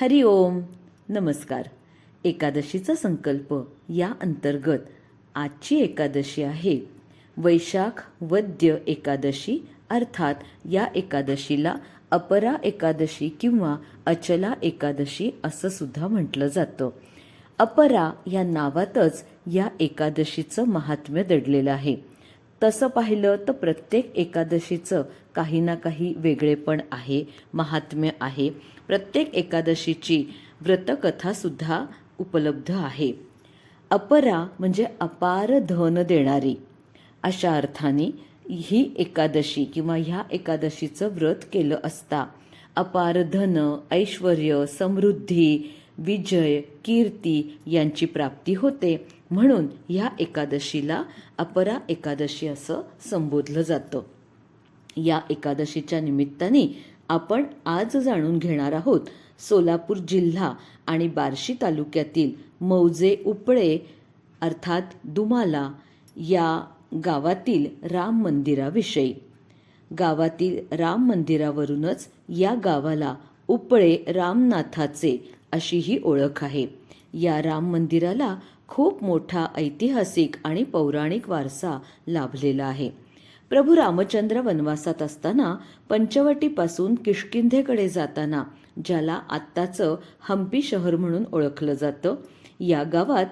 हरि ओम. नमस्कार. एकादशीचा संकल्प या अंतर्गत आजची एकादशी आहे. वैशाख वद्य एकादशी अर्थात या एकादशीला अपरा एकादशी किंवा अचला एकादशी असं सुद्धा म्हटलं जातं. अपरा या नावातच या एकादशीचं महात्म्य दडलेलं आहे. तसं पाहिलं तर प्रत्येक एकादशीचं काही ना काही वेगळेपण आहे महात्म्य आहे. प्रत्येक एकादशीची व्रतकथासुद्धा उपलब्ध आहे. अपरा म्हणजे अपार धन देणारी. अशा अर्थाने ही एकादशी किंवा ह्या एकादशीचं व्रत केलं असता अपार धन ऐश्वर समृद्धी विजय कीर्ती यांची प्राप्ती होते. म्हणून ह्या एकादशीला अपरा एकादशी असं संबोधलं जातं. या एकादशीच्या निमित्ताने आपण आज जाणून घेणार आहोत सोलापूर जिल्हा आणि बार्शी तालुक्यातील मौजे उपळे अर्थात दुमाला या गावातील राम मंदिराविषयी. गावातील राम मंदिरावरूनच या गावाला उपळे रामनाथाचे अशी ही ओळख आहे. या राम मंदिराला खूप मोठा ऐतिहासिक आणि पौराणिक वारसा लाभलेला आहे. प्रभू रामचंद्र वनवासात असताना पंचवटीपासून किष्किंधेकडे जाताना ज्याला आत्ताचं हम्पी शहर म्हणून ओळखलं जातं या गावात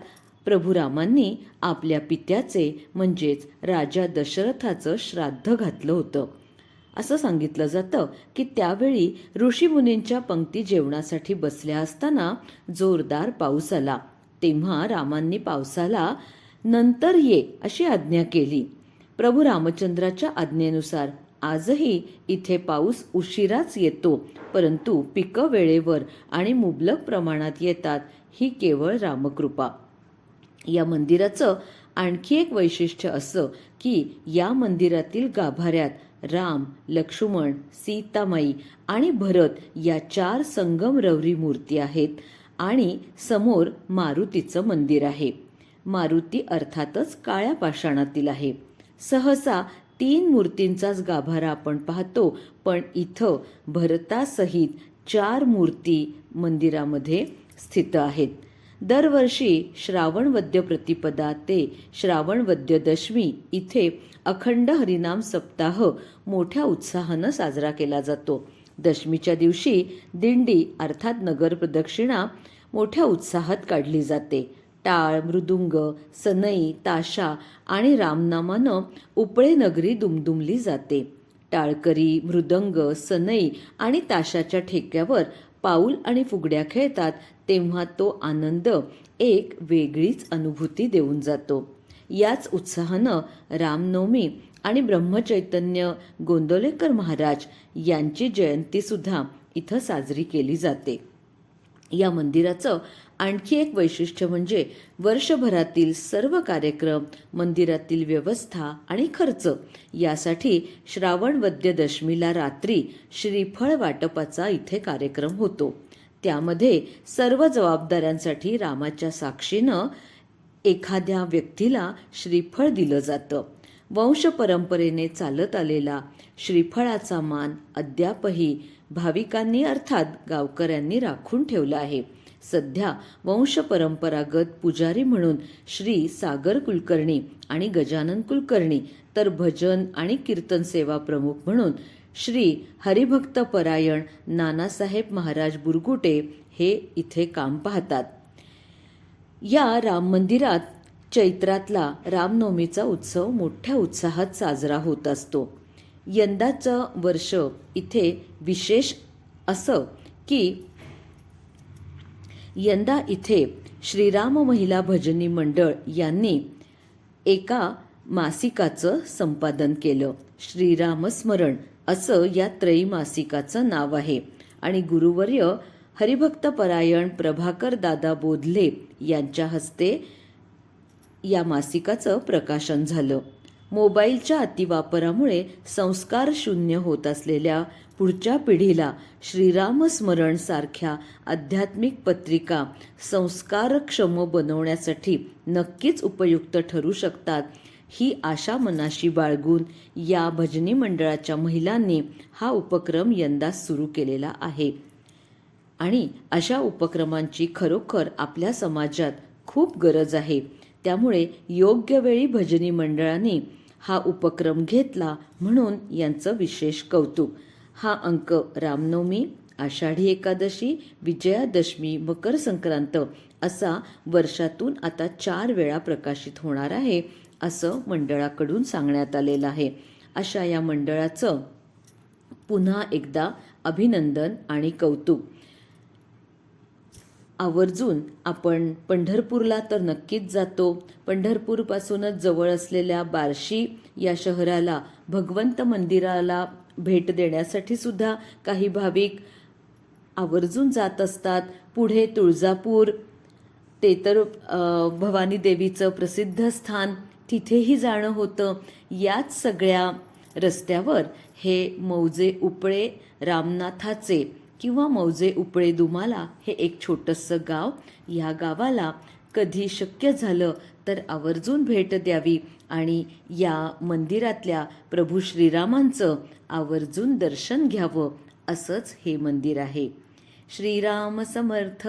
प्रभू रामांनी आपल्या पित्याचे म्हणजेच राजा दशरथाचं श्राद्ध घातलं होतं. असं सांगितलं जातं की त्यावेळी ऋषीमुनींच्या पंक्ती जेवणासाठी बसल्या असताना जोरदार पाऊस आला. तेव्हा रामांनी पावसाला नंतर ये अशी आज्ञा केली. प्रभू रामचंद्राच्या आज्ञेनुसार आजही इथे पाऊस उशिराच येतो परंतु पिकं वेळेवर आणि मुबलक प्रमाणात येतात ही केवळ रामकृपा. या मंदिराचं आणखी एक वैशिष्ट्य असं की या मंदिरातील गाभाऱ्यात राम लक्ष्मण सीतामाई आणि भरत या चार संगमरवरी मूर्ती आहेत. आणि समोर मारुतीचं मंदिर आहे. मारुती अर्थातच काळ्या पाषाणातील आहे. सहसा तीन मूर्तींचाच गाभारा आपण पाहतो पण इथं भरतासहित चार मूर्ती मंदिरामध्ये स्थित आहेत. दरवर्षी श्रावण वद्य प्रतिपदा ते श्रावण वद्य दशमी इथे अखंड हरिनाम सप्ताह मोठ्या उत्साहानं साजरा केला जातो. दशमीच्या दिवशी दिंडी अर्थात नगर प्रदक्षिणा मोठ्या उत्साहात काढली जाते. टाळ मृदुंग सनई ताशा आणि रामनामानं उपळे नगरी दुमदुमली जाते. टाळकरी मृदंग सनई आणि ताशाच्या ठेक्यावर पाऊल आणि फुगड्या खेळतात तेव्हा तो आनंद एक वेगळीच अनुभूती देऊन जातो. याच उत्साहानं रामनवमी आणि ब्रह्मचैतन्य गोंदवलेकर महाराज यांची जयंतीसुद्धा इथं साजरी केली जाते. या मंदिराचं आणखी एक वैशिष्ट्य म्हणजे वर्षभरातील सर्व कार्यक्रम मंदिरातील व्यवस्था आणि खर्च यासाठी श्रावण वद्य दशमीला रात्री श्रीफळ वाटपाचा इथे कार्यक्रम होतो. त्यामध्ये सर्व जबाबदाऱ्यांसाठी रामाच्या साक्षीनं एखाद्या व्यक्तीला श्रीफळ दिलं जातं. वंश परंपरेने चालत आलेला श्रीफळाचा मान अद्यापही भाविकांनी अर्थात गावकऱ्यांनी राखून ठेवला आहे. सध्या वंश परंपरागत पुजारी म्हणून श्री सागर कुलकर्णी आणि गजानन कुलकर्णी तर भजन आणि कीर्तन सेवा प्रमुख म्हणून श्री हरिभक्त परायण नानासाहेब महाराज बुरगुटे हे इथे काम पाहतात. या राम मंदिरात चैत्रातला रामनवमीचा उत्सव मोठ्या उत्साहात साजरा होत असतो. यंदाचं वर्ष इथे विशेष असं की यंदा इथे श्रीराम महिला भजनी मंडळ यांनी एका मासिकाचं संपादन केलं. श्रीराम स्मरण असं या त्रैमासिकाचं नाव आहे. आणि गुरुवर्य हरिभक्त परायण प्रभाकर दादा बोधले यांच्या हस्ते या मासिकाचं प्रकाशन झालं. मोबाईलच्या अतिवापरामुळे संस्कार शून्य होत असलेल्या पुढच्या पिढीला श्रीरामस्मरण सारख्या आध्यात्मिक पत्रिका संस्कारक्षम बनवण्यासाठी नक्कीच उपयुक्त ठरू शकतात ही आशा मनाशी बाळगून या भजनी मंडळाच्या महिलांनी हा उपक्रम यंदा सुरू केलेला आहे. आणि अशा उपक्रमांची खरोखर आपल्या समाजात खूप गरज आहे. त्यामुळे योग्य वेळी भजनी मंडळाने हा उपक्रम घेतला म्हणून यांचं विशेष कौतुक. हा अंक रामनवमी आषाढी एकादशी विजयादशमी मकर संक्रांत असा वर्षातून आता चार वेळा प्रकाशित होणार आहे असं मंडळाकडून सांगण्यात आलेलं आहे. अशा या मंडळाचं पुन्हा एकदा अभिनंदन आणि कौतुक. आवर्जून आपण पंढरपूरला तर नक्कीच जातो. पंढरपूरपासूनच जवळ असलेल्या बार्शी या शहराला भगवंत मंदिराला भेट देण्यासाठी सुद्धा काही भाविक आवर्जून जात असतात. पुढे तुळजापूर ते तर भवानी देवीचं प्रसिद्ध स्थान तिथेही जाणं होतं. याच सगळ्या रस्त्यावर हे मौजे उपळे रामनाथाचे किंवा मौजे उपळे दुमाला हे एक छोटंसं गाव. या गावाला कधी शक्य झालं तर आवर्जून भेट द्यावी आणि या मंदिरातल्या प्रभू श्रीरामांचं आवर्जून दर्शन घ्यावं असंच हे मंदिर आहे. श्रीराम समर्थ.